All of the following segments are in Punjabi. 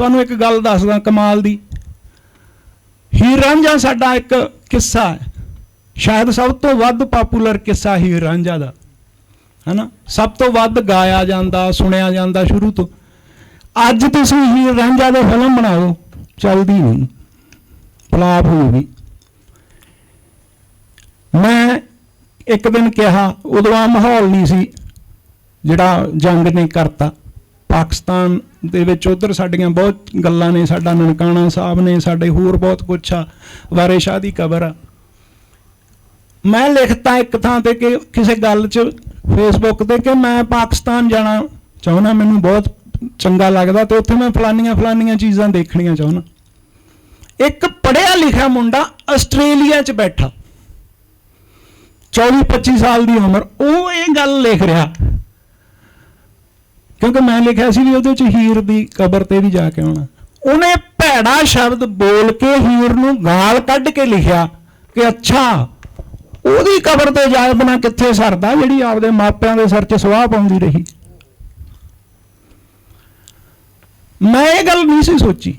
ਤੁਹਾਨੂੰ ਇੱਕ ਗੱਲ ਦੱਸਦਾ ਕਮਾਲ ਦੀ। ਹੀਰ ਰਾਂਝਾ ਸਾਡਾ ਇੱਕ ਕਿੱਸਾ ਹੈ। ਸ਼ਾਇਦ ਸਭ ਤੋਂ ਵੱਧ ਪਪੂਲਰ ਕਿੱਸਾ ਹੀਰ ਰਾਂਝਾ ਦਾ। ਹੈਨਾ? ਸਭ ਤੋਂ ਵੱਧ ਗਾਇਆ ਜਾਂਦਾ, ਸੁਣਿਆ ਜਾਂਦਾ ਸ਼ੁਰੂ ਤੋਂ। ਅੱਜ ਤੁਸੀਂ ਹੀਰ ਰਾਂਝਾ ਦੇ ਫਿਲਮ ਬਣਾਓ, ਚੱਲਦੀ ਨਹੀਂ। ਫਲਾਪ ਹੋਊਗੀ ਮੈਂ ਇੱਕ ਦਿਨ ਕਿਹਾ, ਉਦੋਂ ਆ ਮਾਹੌਲ ਨਹੀਂ ਸੀ ਜਿਹੜਾ ਜੰਗ ਨੇ ਕਰਤਾ। ਪਾਕਿਸਤਾਨ ਦੇ ਵਿੱਚ ਉਧਰ ਸਾਡੀਆਂ ਬਹੁਤ ਗੱਲਾਂ ਨੇ, ਸਾਡਾ ਨਨਕਾਣਾ ਸਾਹਿਬ ਨੇ, ਸਾਡੇ ਹੋਰ ਬਹੁਤ ਕੁਛ ਆ, ਵਾਰੇ ਸ਼ਾਹ ਦੀ ਕਬਰ ਆ। ਮੈਂ ਲਿਖਤਾ ਇੱਕ ਥਾਂ ਤੇ ਕਿ ਕਿਸੇ ਗੱਲ 'ਚ ਫੇਸਬੁੱਕ ਤੇ ਕਿ ਮੈਂ ਪਾਕਿਸਤਾਨ ਜਾਣਾ ਚਾਹੁੰਦਾ, ਮੈਨੂੰ ਬਹੁਤ ਚੰਗਾ ਲੱਗਦਾ ਤੇ ਉੱਥੇ ਮੈਂ ਫਲਾਨੀਆਂ ਫਲਾਨੀਆਂ ਚੀਜ਼ਾਂ ਦੇਖਣੀਆਂ ਚਾਹੁੰਦਾ। ਇੱਕ ਪੜਿਆ ਲਿਖਿਆ ਮੁੰਡਾ ਆਸਟ੍ਰੇਲੀਆ 'ਚ ਬੈਠਾ। 24 25 ਸਾਲ ਦੀ ਉਮਰ, ਉਹ ਇਹ ਗੱਲ ਲਿਖ ਰਿਹਾ ਕਿਉਂਕਿ ਮੈਂ ਲਿਖਿਆ ਸੀ ਵੀ ਉਹਦੇ 'ਚ ਹੀਰ ਦੀ ਕਬਰ ਤੇ ਵੀ ਜਾ ਕੇ ਆਉਣਾ। ਉਹਨੇ ਭੈੜਾ ਸ਼ਬਦ ਬੋਲ ਕੇ ਹੀਰ ਨੂੰ ਗਾਲ ਕੱਢ ਕੇ ਲਿਖਿਆ ਕਿ ਅੱਛਾ, ਉਹਦੀ ਕਬਰ ਤੇ ਜਾਏ ਬਣਾ ਕਿੱਥੇ ਸਰਦਾ ਜਿਹੜੀ ਆਪਦੇ ਮਾਪਿਆਂ ਦੇ ਸਿਰ 'ਚ ਸਵਾਹ ਪਾਉਂਦੀ ਰਹੀ? ਮੈਂ ਇਹ ਗੱਲ ਨਹੀਂ ਸੀ ਸੋਚੀ।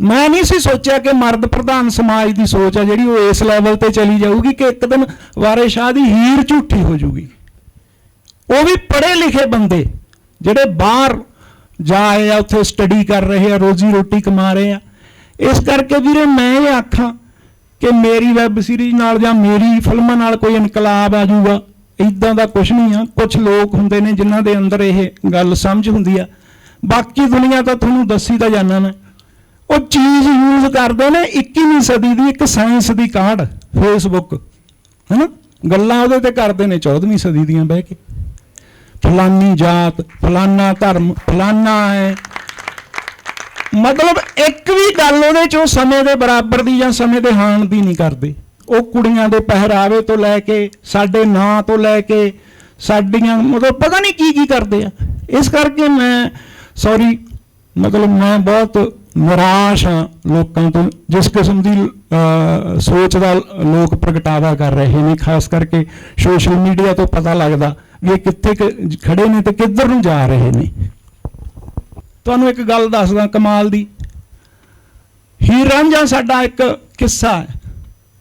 ਮੈਂ ਨਹੀਂ ਸੀ ਸੋਚਿਆ ਕਿ ਮਰਦ ਪ੍ਰਧਾਨ ਸਮਾਜ ਦੀ ਸੋਚ ਆ ਜਿਹੜੀ ਉਹ ਇਸ ਲੈਵਲ ਤੇ ਚਲੀ ਜਾਊਗੀ ਕਿ ਇੱਕ ਦਿਨ ਵਾਰੇ ਸ਼ਾਹ ਦੀ ਹੀਰ ਝੂਠੀ ਹੋ ਜਾਊਗੀ। ਉਹ ਵੀ ਪੜ੍ਹੇ ਲਿਖੇ ਬੰਦੇ। ਜਿਹੜੇ ਬਾਹਰ ਜਾ ਆਏ ਆ, ਉੱਥੇ ਸਟੱਡੀ ਕਰ ਰਹੇ ਆ, ਰੋਜ਼ੀ ਰੋਟੀ ਕਮਾ ਰਹੇ ਆ। ਇਸ ਕਰਕੇ ਵੀਰੇ ਮੈਂ ਇਹ ਆਖਾਂ ਕਿ ਮੇਰੀ ਵੈਬ ਸੀਰੀਜ਼ ਨਾਲ ਜਾਂ ਮੇਰੀ ਫਿਲਮਾਂ ਨਾਲ ਕੋਈ ਇਨਕਲਾਬ ਆ ਜਾਊਗਾ ਇਦਾਂ ਦਾ ਕੁਝ ਨਹੀਂ ਆ। ਕੁਝ ਲੋਕ ਹੁੰਦੇ ਨੇ ਜਿਨ੍ਹਾਂ ਦੇ ਅੰਦਰ ਇਹ ਗੱਲ ਸਮਝ ਹੁੰਦੀ ਆ। ਬਾਕੀ ਦੁਨੀਆ ਤਾਂ ਤੁਹਾਨੂੰ ਦੱਸੀ ਤਾਂ ਜਾਣਾ ਮੈਂ। ਉਹ ਚੀਜ਼ ਯੂਜ਼ ਕਰਦੇ ਨੇ 21ਵੀਂ ਸਦੀ ਦੀ ਇੱਕ ਸਾਇੰਸ ਦੀ ਕਾਢ ਫੇਸਬੁੱਕ ਹੈਨਾ? ਗੱਲਾਂ ਉਹਦੇ ਤੇ ਕਰਦੇ ਨੇ 14ਵੀਂ ਸਦੀ ਦੀਆਂ ਬਹਿ ਕੇ। ਫਲਾਨੀ ਜਾਤ, ਫਲਾਨਾ ਧਰਮ, ਫਲਾਨਾ ਹੈ। ਮਤਲਬ ਇੱਕ ਵੀ ਗੱਲ ਉਹਦੇ ਚ ਉਹ ਸਮੇਂ ਦੇ ਬਰਾਬਰ ਦੀ ਜਾਂ ਸਮੇਂ ਦੇ ਹਾਣ ਦੀ ਨਹੀਂ ਕਰਦੇ। ਉਹ ਕੁੜੀਆਂ ਦੇ ਪਹਿਰਾਵੇ ਤੋਂ ਲੈ ਕੇ, ਸਾਡੇ ਨਾਂ ਤੋਂ ਲੈ ਕੇ, ਸਾਡੀਆਂ ਮਤਲਬ ਪਤਾ ਨਹੀਂ ਕੀ ਕੀ ਕਰਦੇ ਆ। ਇਸ ਕਰਕੇ ਮੈਂ ਸੌਰੀ ਮਤਲਬ ਮੈਂ ਬਹੁਤ ਨਿਰਾਸ਼ ਹਾਂ ਲੋਕਾਂ ਤੋਂ, ਜਿਸ ਕਿਸਮ ਦੀ ਸੋਚ ਦਾ ਲੋਕ ਪ੍ਰਗਟਾਵਾ ਕਰ ਰਹੇ ਨੇ, ਖਾਸ ਕਰਕੇ ਸੋਸ਼ਲ ਮੀਡੀਆ ਤੋਂ ਪਤਾ ਲੱਗਦਾ। ਵੀ ਇਹ ਕਿੱਥੇ ਕੁ, ਖੜੇ ਨੇ ਤੇ ਕਿੱਧਰ ਨੂੰ ਜਾ ਰਹੇ ਨੇ। ਤੁਹਾਨੂੰ ਇੱਕ ਗੱਲ ਦੱਸਦਾ ਕਮਾਲ ਦੀ। ਹੀਰ ਰਾਂਝਾ ਸਾਡਾ ਇੱਕ ਕਿੱਸਾ ਹੈ।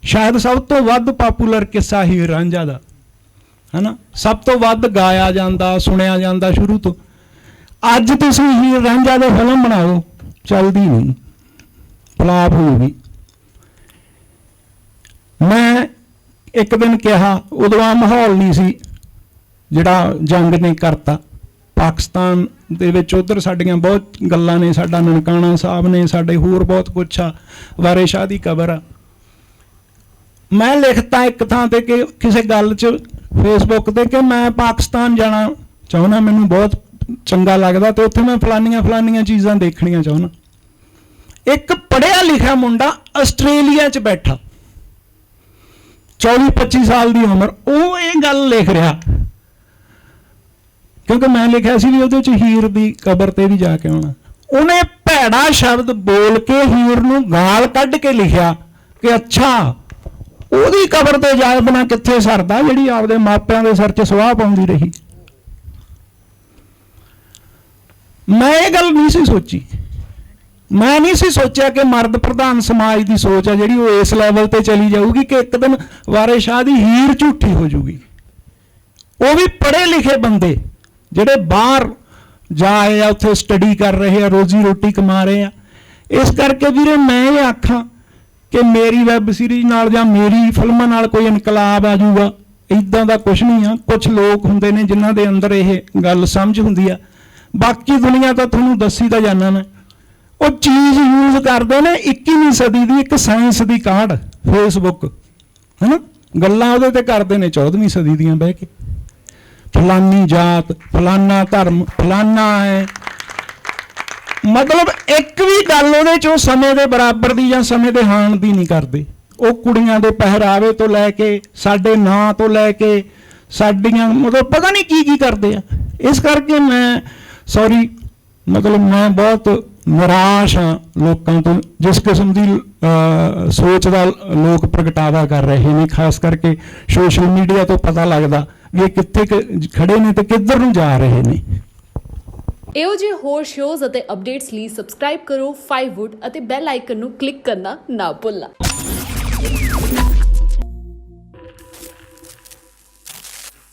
ਸ਼ਾਇਦ ਸਭ ਤੋਂ ਵੱਧ ਪਪੂਲਰ ਕਿੱਸਾ ਹੀਰ ਰਾਂਝਾ ਦਾ। ਹੈਨਾ? ਸਭ ਤੋਂ ਵੱਧ ਗਾਇਆ ਜਾਂਦਾ, ਸੁਣਿਆ ਜਾਂਦਾ ਸ਼ੁਰੂ ਤੋਂ। ਅੱਜ ਤੁਸੀਂ ਹੀਰ ਰਾਂਝਾ ਦੇ ਫਿਲਮ ਬਣਾਓ, ਚੱਲਦੀ ਨਹੀਂ। ਫਲਾਪ ਹੋਊਗੀ ਮੈਂ ਇੱਕ ਦਿਨ ਕਿਹਾ, ਉਦੋਂ ਆ ਮਾਹੌਲ ਨਹੀਂ ਸੀ। ਜਿਹੜਾ ਜੰਗ ਨੇ ਕਰਤਾ। ਪਾਕਿਸਤਾਨ ਦੇ ਵਿੱਚ ਉਧਰ ਸਾਡੀਆਂ ਬਹੁਤ ਗੱਲਾਂ ਨੇ, ਸਾਡਾ ਨਨਕਾਣਾ ਸਾਹਿਬ ਨੇ, ਸਾਡੇ ਹੋਰ ਬਹੁਤ ਕੁਛ ਆ ਵਾਰੇ ਸ਼ਾਹ ਦੀ ਕਬਰ ਆ। ਮੈਂ ਲਿਖਤਾ ਇੱਕ ਥਾਂ ਤੇ ਕਿ ਕਿਸੇ ਗੱਲ 'ਚ ਫੇਸਬੁੱਕ ਤੇ ਕਿ ਮੈਂ ਪਾਕਿਸਤਾਨ ਜਾਣਾ ਚਾਹੁੰਦਾ, ਮੈਨੂੰ ਬਹੁਤ ਚੰਗਾ ਲੱਗਦਾ ਤੇ ਉੱਥੇ ਮੈਂ ਫਲਾਨੀਆਂ ਫਲਾਨੀਆਂ ਚੀਜ਼ਾਂ ਦੇਖਣੀਆਂ ਚਾਹੁੰਦਾ। ਇੱਕ ਪੜਿਆ ਲਿਖਿਆ ਮੁੰਡਾ ਆਸਟ੍ਰੇਲੀਆ 'ਚ ਬੈਠਾ। 24 25 ਸਾਲ ਦੀ ਉਮਰ, ਉਹ ਇਹ ਗੱਲ ਲਿਖ ਰਿਹਾ ਕਿਉਂਕਿ ਮੈਂ ਲਿਖਿਆ ਸੀ ਵੀ ਉਹਦੇ 'ਚ ਹੀਰ ਦੀ ਕਬਰ ਤੇ ਵੀ ਜਾ ਕੇ ਆਉਣਾ। ਉਹਨੇ ਭੈੜਾ ਸ਼ਬਦ ਬੋਲ ਕੇ ਹੀਰ ਨੂੰ ਗਾਲ ਕੱਢ ਕੇ ਲਿਖਿਆ ਕਿ ਅੱਛਾ, ਉਹਦੀ ਕਬਰ ਤੇ ਜਾਏ ਬਣਾ ਕਿੱਥੇ ਸਰਦਾ ਜਿਹੜੀ ਆਪਦੇ ਮਾਪਿਆਂ ਦੇ ਸਿਰ 'ਚ ਸਵਾਹ ਪਾਉਂਦੀ ਰਹੀ? ਮੈਂ ਇਹ ਗੱਲ ਨਹੀਂ ਸੀ ਸੋਚੀ। ਮੈਂ ਨਹੀਂ ਸੀ ਸੋਚਿਆ ਕਿ ਮਰਦ ਪ੍ਰਧਾਨ ਸਮਾਜ ਦੀ ਸੋਚ ਆ ਜਿਹੜੀ ਉਹ ਇਸ ਲੈਵਲ ਤੇ ਚਲੀ ਜਾਊਗੀ ਕਿ ਇੱਕ ਦਿਨ ਵਾਰੇ ਸ਼ਾਹ ਦੀ ਹੀਰ ਝੂਠੀ ਹੋ ਜਾਊਗੀ। ਉਹ ਵੀ ਪੜ੍ਹੇ ਲਿਖੇ ਬੰਦੇ। ਜਿਹੜੇ ਬਾਹਰ ਜਾ ਆਏ ਆ, ਉੱਥੇ ਸਟੱਡੀ ਕਰ ਰਹੇ ਆ, ਰੋਜ਼ੀ ਰੋਟੀ ਕਮਾ ਰਹੇ ਆ। ਇਸ ਕਰਕੇ ਵੀਰੇ ਮੈਂ ਇਹ ਆਖਾਂ ਕਿ ਮੇਰੀ ਵੈਬ ਸੀਰੀਜ਼ ਨਾਲ ਜਾਂ ਮੇਰੀ ਫਿਲਮਾਂ ਨਾਲ ਕੋਈ ਇਨਕਲਾਬ ਆ ਜਾਊਗਾ ਇਦਾਂ ਦਾ ਕੁਝ ਨਹੀਂ ਆ। ਕੁਝ ਲੋਕ ਹੁੰਦੇ ਨੇ ਜਿਨ੍ਹਾਂ ਦੇ ਅੰਦਰ ਇਹ ਗੱਲ ਸਮਝ ਹੁੰਦੀ ਆ। ਬਾਕੀ ਦੁਨੀਆ ਤਾਂ ਤੁਹਾਨੂੰ ਦੱਸੀ ਤਾਂ ਜਾਣਾ ਮੈਂ। ਉਹ ਚੀਜ਼ ਯੂਜ਼ ਕਰਦੇ ਨੇ 21ਵੀਂ ਸਦੀ ਦੀ ਇੱਕ ਸਾਇੰਸ ਦੀ ਕਾਢ ਫੇਸਬੁੱਕ ਹੈਨਾ? ਗੱਲਾਂ ਉਹਦੇ ਤੇ ਕਰਦੇ ਨੇ 14ਵੀਂ ਸਦੀ ਦੀਆਂ ਬਹਿ ਕੇ। ਫਲਾਨੀ ਜਾਤ, ਫਲਾਨਾ ਧਰਮ, ਫਲਾਨਾ ਹੈ। ਮਤਲਬ ਇੱਕ ਵੀ ਗੱਲ ਉਹਦੇ ਚ ਉਹ ਸਮੇਂ ਦੇ ਬਰਾਬਰ ਦੀ ਜਾਂ ਸਮੇਂ ਦੇ ਹਾਣ ਦੀ ਨਹੀਂ ਕਰਦੇ। ਉਹ ਕੁੜੀਆਂ ਦੇ ਪਹਿਰਾਵੇ ਤੋਂ ਲੈ ਕੇ, ਸਾਡੇ ਨਾਂ ਤੋਂ ਲੈ ਕੇ, ਸਾਡੀਆਂ ਮਤਲਬ ਪਤਾ ਨਹੀਂ ਕੀ ਕੀ ਕਰਦੇ ਆ। ਇਸ ਕਰਕੇ ਮੈਂ ਸੌਰੀ ਮਤਲਬ ਮੈਂ ਬਹੁਤ ਨਿਰਾਸ਼ ਹਾਂ ਲੋਕਾਂ ਤੋਂ, ਜਿਸ ਕਿਸਮ ਦੀ ਸੋਚ ਦਾ ਲੋਕ ਪ੍ਰਗਟਾਵਾ ਕਰ ਰਹੇ ਨੇ, ਖਾਸ ਕਰਕੇ ਸੋਸ਼ਲ ਮੀਡੀਆ ਤੋਂ ਪਤਾ ਲੱਗਦਾ। ਵੀ ਇਹ ਕਿੱਥੇ ਖੜੇ ਨੇ ਤੇ ਕਿੱਧਰ ਨੂੰ ਜਾ ਰਹੇ ਨੇ? ਇਹੋ ਜਿਹੇ ਹੋਰ ਸ਼ੋਜ਼ ਅਤੇ ਅਪਡੇਟਸ ਲਈ ਸਬਸਕ੍ਰਾਈਬ ਕਰੋ 5wood ਅਤੇ ਬੈਲ ਆਈਕਨ ਨੂੰ ਕਲਿੱਕ ਕਰਨਾ ਨਾ ਭੁੱਲਣਾ।